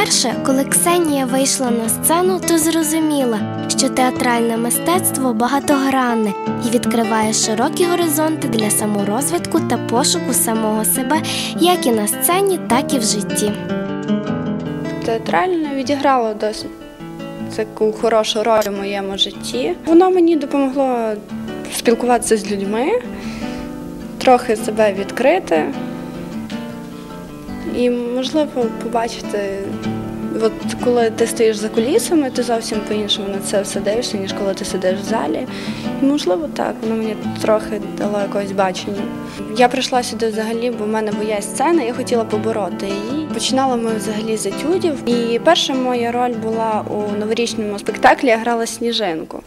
Вперше, коли Ксенія вийшла на сцену, то зрозуміла, що театральне мистецтво багатогранне і відкриває широкі горизонти для саморозвитку та пошуку самого себе як і на сцені, так і в житті. Театральне відіграло досить таку хорошу роль у моєму житті. Воно мені допомогло спілкуватися з людьми, трохи себе відкрити і, можливо, побачити. От коли ти стоїш за кулісами, ти зовсім по-іншому на це все дивишся, ніж коли ти сидиш в залі. І, можливо, так, воно мені трохи дало якогось бачення. Я прийшла сюди взагалі, бо в мене була сцена, я хотіла побороти її. Починала ми взагалі з етюдів. І перша моя роль була у новорічному спектаклі, я грала сніжинку.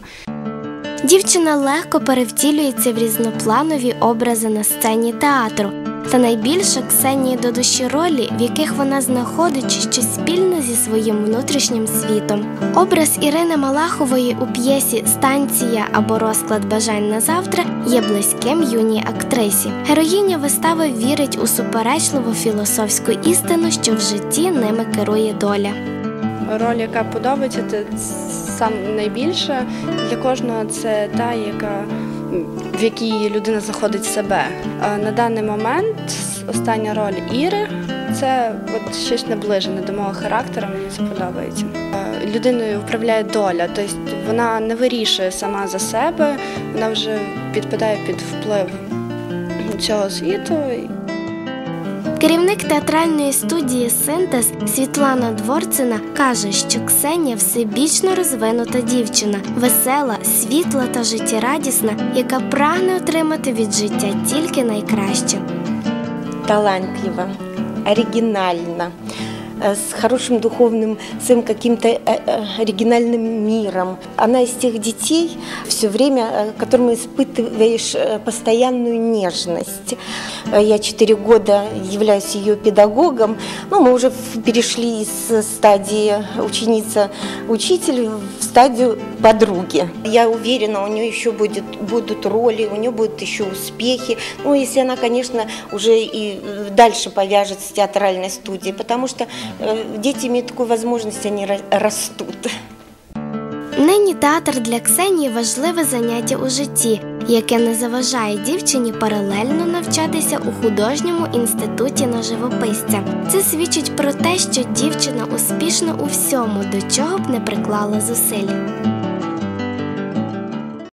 Дівчина легко перевтілюється в різнопланові образи на сцені театру. Та найбільше Ксенії до душі ролі, в яких вона знаходить щось спільне зі своїм внутрішнім світом. Образ Ірини Малахової у п'єсі Станція або розклад бажань на завтра є близьким юній актрисі. Героїня вистави вірить у суперечливу філософську істину, що в житті ними керує доля. Роль, яка подобається, це сам найбільше для кожного це та, яка в якій людина знаходить себе. На даний момент остання роль Іри це от щось наближене до мого характеру, мені це подобається. Людиною управляє доля, тобто вона не вирішує сама за себе, вона вже підпадає під вплив цього світу. Керівник театральної студії Синтез Світлана Дворцина каже, що Ксенія всебічно розвинута дівчина, весела, світла та життєрадісна, яка прагне отримати від життя тільки найкраще. Талантлива, оригінальна. С хорошим духовным, своим каким-то оригинальным миром. Она из тех детей, все время, которым испытываешь постоянную нежность. Я четыре года являюсь ее педагогом. Ну, мы уже перешли из стадии ученица-учитель в стадию подруги. Я уверена, у нее еще будет, будут роли, у нее будут еще успехи. Ну, если она, конечно, уже и дальше повяжет с театральной студией, потому что дети имеют такую возможность, они растут. Нині театр для Ксенії важливе заняття у житті, яке не заважає дівчині паралельно навчатися у художньому інституті на живописця. Це свідчить про те, що дівчина успішна у всьому, до чого б не приклала зусиль.